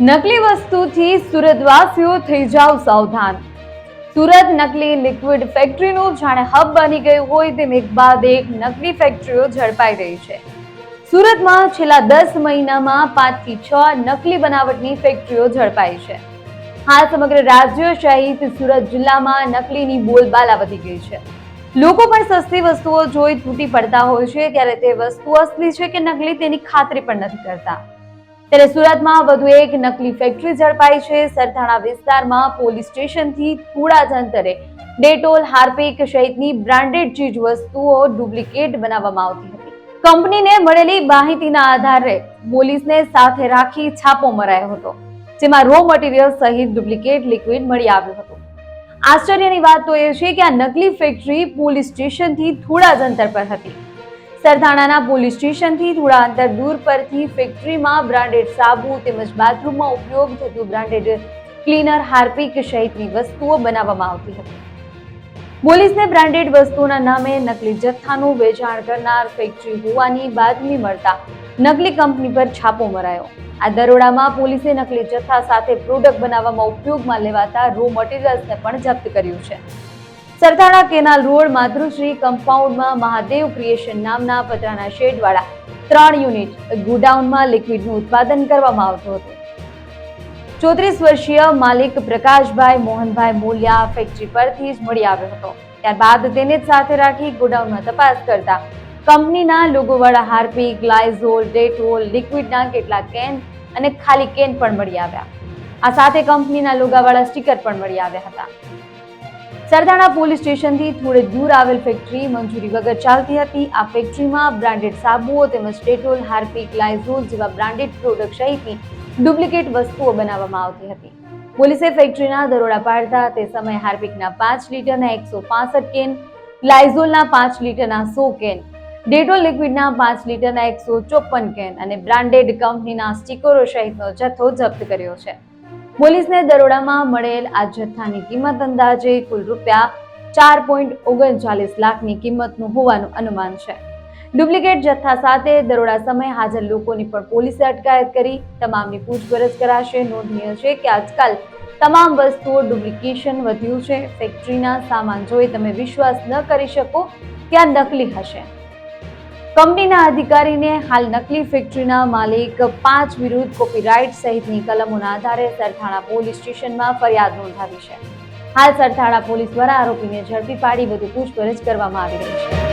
નકલી વસ્તુથી સુરતવાસીઓ થઈ જાવ સાવધાન. સુરત નકલી લિક્વિડ ફેક્ટરીનું જાણે હબ બની ગયું હોય તેમ એક બાદ એક નકલી ફેક્ટરીઓ ઝડપાઈ રહી છે. સુરતમાં છેલ્લા દસ મહિનામાં પાંચથી છ નકલી બનાવટની ફેક્ટરીઓ ઝડપાઈ છે. હાલ સમગ્ર રાજ્ય સહિત સુરત જિલ્લામાં નકલીની બોલબાલા વધી ગઈ છે. લોકો પણ સસ્તી વસ્તુઓ જોઈ તૂટી પડતા હોય છે, ત્યારે તે વસ્તુ અસલી છે કે નકલી તેની ખાતરી પણ નથી કરતા. ત્યારે સુરતમાં વધુ એક નકલી ફેક્ટરી ઝડપાઈ છે. સરથાણા વિસ્તારમાં પોલીસ સ્ટેશનથી થોડા જ અંતરે ડેટોલ, હાર્પિક સહિતની બ્રાન્ડેડ ચીજ વસ્તુઓ ડુપ્લિકેટ બનાવવામાં આવતી હતી. કંપનીને મળેલી માહિતીના આધારે પોલીસને સાથે રાખી છાપો મરાયો હતો, જેમાં રો મટીરિયલ સહિત ડુપ્લિકેટ લિક્વિડ મળી આવ્યું હતું. આશ્ચર્યની વાત તો એ છે કે આ નકલી ફેક્ટરી પોલીસ સ્ટેશનથી થોડા જ અંતર પર હતી. સરથાણાના પોલીસ સ્ટેશનથી થોડા અંતર દૂર પરથી ફેક્ટરીમાં બ્રાન્ડેડ સાબુ તેમજ બાથરૂમમાં ઉપયોગ થતું બ્રાન્ડેડ ક્લીનર, હાર્પિક સહિતની વસ્તુઓ બનાવવામાં આવતી હતી. પોલીસને બ્રાન્ડેડ વસ્તુઓના નામે નકલી જથ્થાનું વેચાણ કરનાર ફેક્ટરી હોવાની બાતમી મળતા નકલી કંપની પર છાપો મરાયો. આ દરોડામાં પોલીસે નકલી જથ્થા સાથે પ્રોડક્ટ બનાવવામાં ઉપયોગમાં લેવાતા રો મટીરિયલ્સને પણ જપ્ત કર્યું છે. સરથાણા કેનાલ રોડ માતૃશ્રી કમ્પાઉન્ડમાં મહાદેવ ક્રિએશન નામના પતરાના શેડવાળા ત્રણ યુનિટ ગોડાઉનમાં લિક્વિડનું ઉત્પાદન કરવામાં આવતું હતું. ચોત્રીસ વર્ષીય માલિક પ્રકાશભાઈ મોહનભાઈ મોલિયા ફેક્ટરી પરથી જ મળી આવ્યો હતો. ત્યારબાદ તેને જ સાથે રાખી ગોડાઉનમાં તપાસ કરતા કંપનીના લોગોવાળા હાર્પિક લાઇઝોલ ડેટોલ, લિક્વિડના કેટલાક કેન અને ખાલી કેન પણ મળી આવ્યા. આ સાથે કંપનીના લોગાવાળા સ્ટીકર પણ મળી આવ્યા હતા. સરદાણા પોલીસ સ્ટેશનથી થોડે દૂર આવેલ ફેક્ટરી મંજૂરી વગર ચાલતી હતી. આ ફેક્ટરીમાં બ્રાન્ડેડ સાબુઓ તેમજ ડેટોલ, હાર્પિક, લાઇઝોલ જેવા બ્રાન્ડેડ પ્રોડક્ટ સહિતની ડુપ્લિકેટ વસ્તુઓ બનાવવામાં આવતી હતી. પોલીસે ફેક્ટરીના દરોડા પાડતા તે સમયે હાર્પિકના પાંચ લીટરના એકસો પાસઠ કેન, લાઇઝોલના પાંચ લીટરના સો કેન, ડેટોલ લિક્વિડના પાંચ લીટરના એકસો ચોપન કેન અને બ્રાન્ડેડ કંપનીના સ્ટીકરો સહિતનો જથ્થો જપ્ત કર્યો છે. પોલીસને દરોડામાં મળેલ આ જથ્થાની કિંમત અંદાજે કુલ રૂપિયા ચાર પોઈન્ટ ઓગણચાલીસ લાખની કિંમતનું હોવાનું અનુમાન છે. ડુપ્લિકેટ જથ્થા સાથે દરોડા સમયે હાજર લોકોની પણ પોલીસે અટકાયત કરી. તમામની પૂછપરછ કરાશે. નોંધનીય છે કે આજકાલ તમામ વસ્તુઓ ડુપ્લિકેશન વધ્યું છે. ફેક્ટરીના સામાન જોઈ તમે વિશ્વાસ ન કરી શકો આ નકલી હશે. કંપનીના અધિકારીને હાલ નકલી ફેક્ટરીના માલિક પાંચ વિરુદ્ધ કોપીરાઇટ સહિતની કલમોના આધારે સરથાણા પોલીસ સ્ટેશનમાં ફરિયાદ નોંધાવી છે. હાલ સરથાણા પોલીસ દ્વારા આરોપીને ઝડપી પાડી વધુ પૂછપરછ કરવામાં આવી રહી છે.